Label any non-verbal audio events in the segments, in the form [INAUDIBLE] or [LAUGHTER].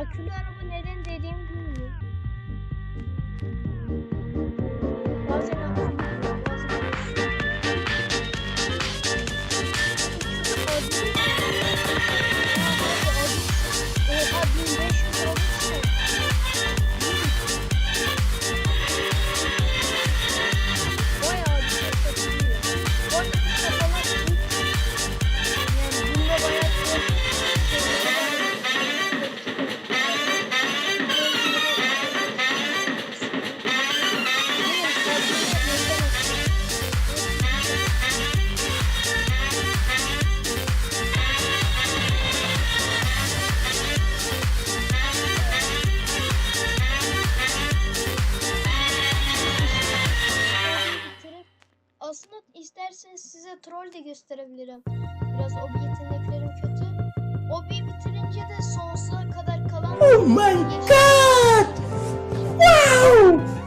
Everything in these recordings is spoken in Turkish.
Akülü araba neden dediğim bilmiyorum. size troll de gösterebilirim. Biraz obi yeteneklerim kötü. Obi bitirince de sonsuza kadar kalan... Oh my god! Wow!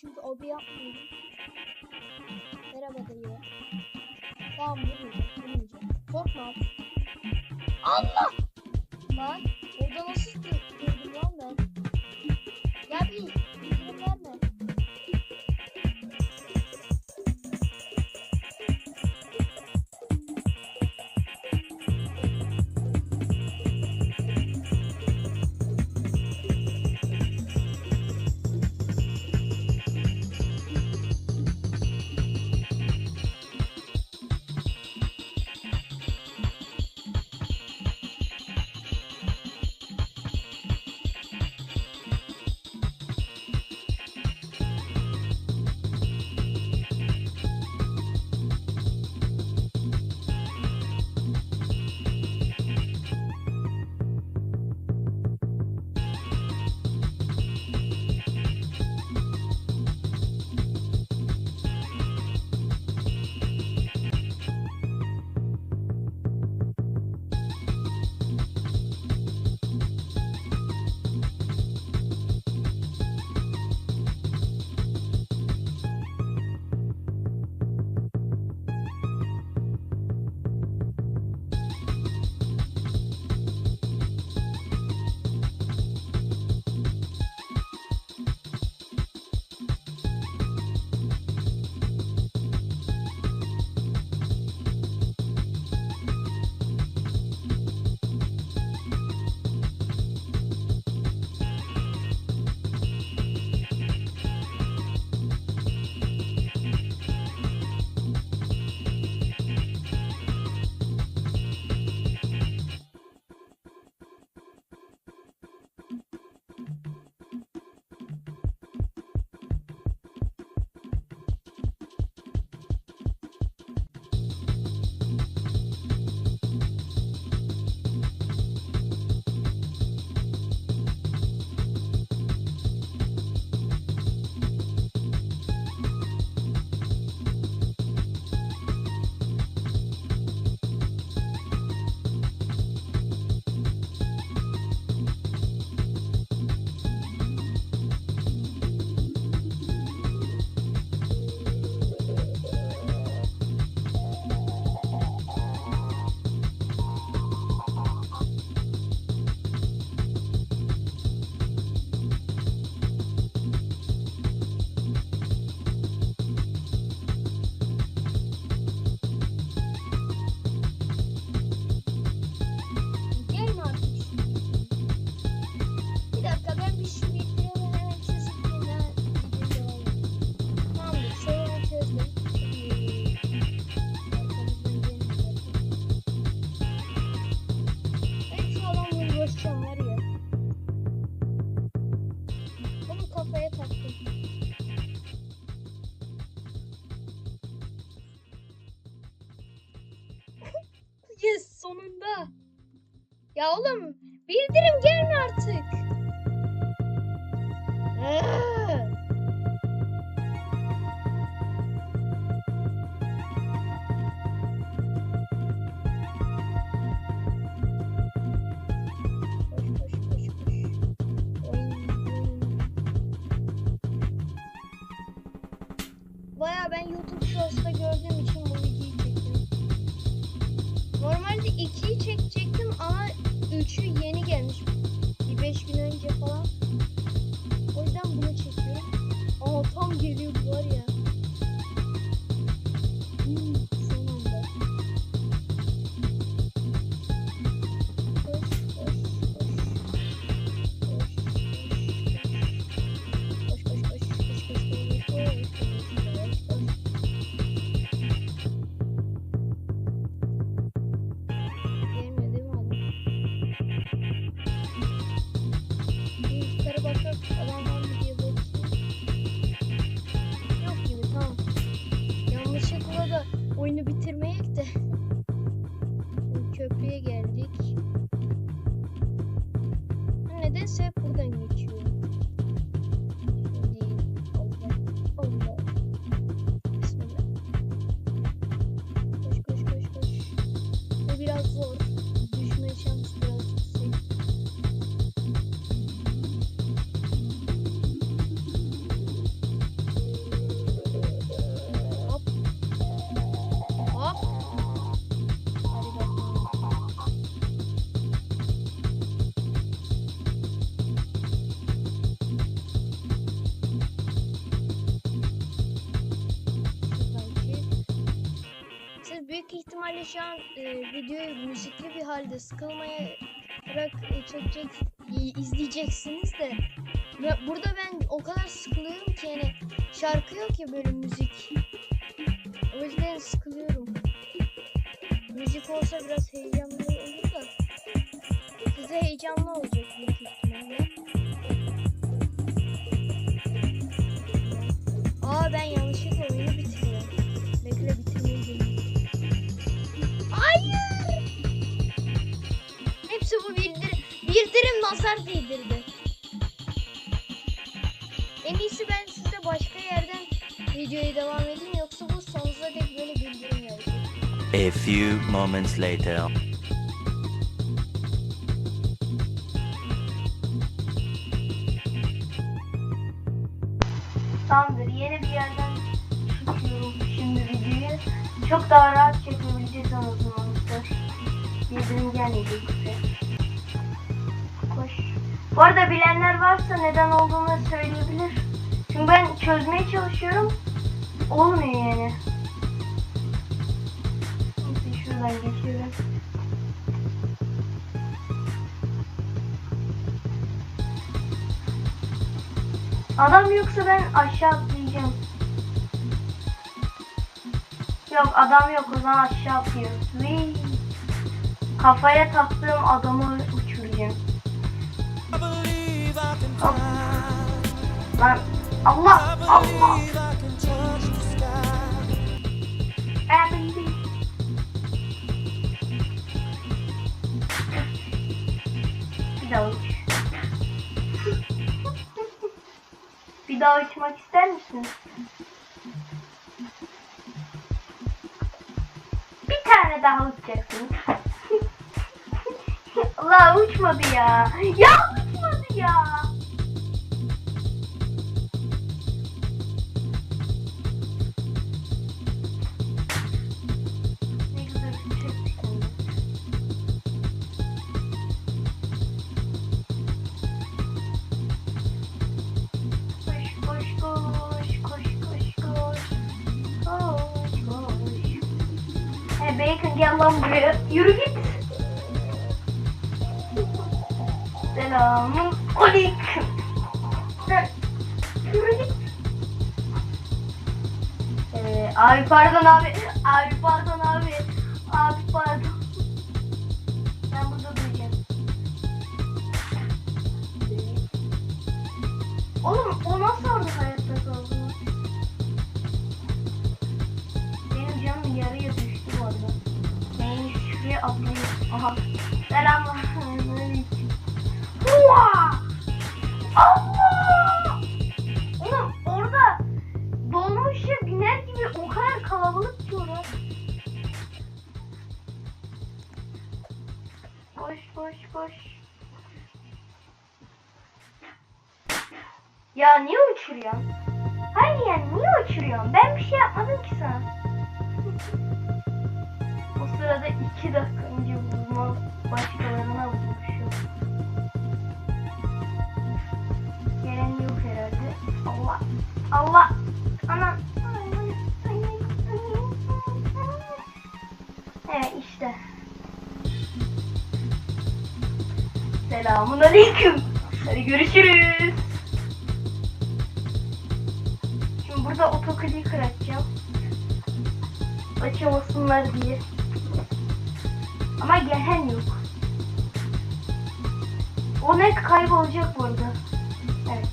çünkü obi yapmıyorum. Merhaba dayı. Tamam vurmayacak vurmayacak. Korkma artık. Allah! Lan orada nasıl durdum lan ben? Ya oğlum bildirim gelme artık. Oyun. Baya ben YouTube Shorts'ta gördüğüm için bu videoyu çektim. Normalde 2'yi çekecektim ihtimalle şu an e, videoyu müzikli bir halde sıkılmaya bırak e, çekecek i- izleyeceksiniz de ve burada ben o kadar sıkılıyorum ki yani şarkı yok ya böyle müzik. O yüzden sıkılıyorum. Müzik olsa biraz heyecanlı olur da size heyecanlı olacak büyük Nazar değdirdi. En iyisi ben size başka yerden videoya devam edeyim yoksa bu sonsuza dek böyle bildirim gelecek. A few moments later. Tamamdır. Yeni bir yerden tutuyorum şimdi videoyu. Çok daha rahat çekebileceğiz anasını. Bildirim gelmeyecek bize. Bu arada bilenler varsa neden olduğunu söyleyebilir. Çünkü ben çözmeye çalışıyorum. Olmuyor yani. Neyse şuradan geçiyorum. Adam yoksa ben aşağı atlayacağım. Yok adam yok o zaman aşağı atlıyorum. Kafaya taktığım adamı uçuracağım. Hop. Lan Allah Allah. Bir daha uç. Bir daha uçmak ister misiniz? Bir tane daha uçacaksınız. Allah [LAUGHS] uçmadı ya. Ya uçmadı ya. Gel lan buraya. Yürü git. Selamun aleyküm. Sen yürü git. Ee, abi pardon abi. Abi pardon abi. Abi pardon. Ben burada duracağım. Oğlum o nasıl orada hayatta koş koş koş. Ya niye uçuruyorsun? Hayır yani niye uçuruyorsun? Ben bir şey yapmadım ki sana. o sırada iki dakika önce vurma başkalarına vurmuşum. Gelen yok herhalde. Allah. Allah. Anam. Evet işte. Selamun aleyküm. Hadi görüşürüz. Şimdi burada otokliği kıratacağım. Açamasınlar diye. Ama gelen yok. O net kaybolacak bu arada. Evet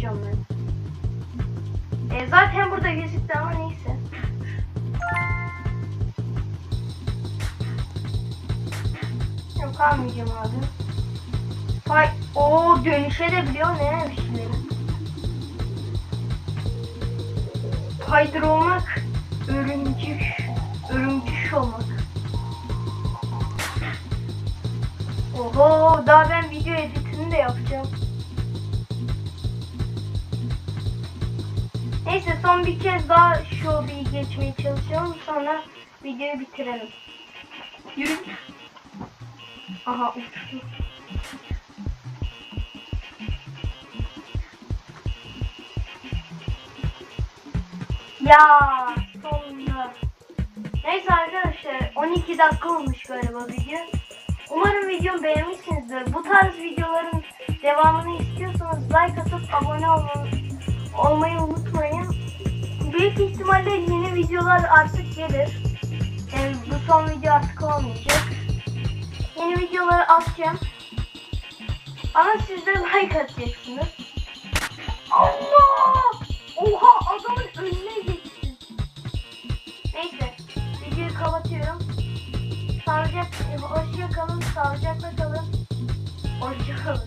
John Man. E, zaten burada gözüktü ama neyse. Yok almayacağım abi. Vay o dönüşebiliyor ne bir şeyleri. Haydır olmak, örümcük, örümcüş olmak. Oho daha ben video editini de yapacağım. Neyse son bir kez daha şu bir geçmeye çalışalım sonra videoyu bitirelim. Yürü. Aha uçtu. Ya sonunda. Neyse arkadaşlar 12 dakika olmuş galiba video. Umarım videomu beğenmişsinizdir. Bu tarz videoların devamını istiyorsanız like atıp abone olmayı, olmayı unutmayın. Büyük ihtimalle yeni videolar artık gelir. Yani bu son video artık olmayacak. Yeni videoları atacağım. Ama siz de like atacaksınız. Allah! Oha adamın önüne geçti. Neyse videoyu kapatıyorum. Sağlıcakla, hoşça kalın, sağlıcakla kalın. Hoşça kalın.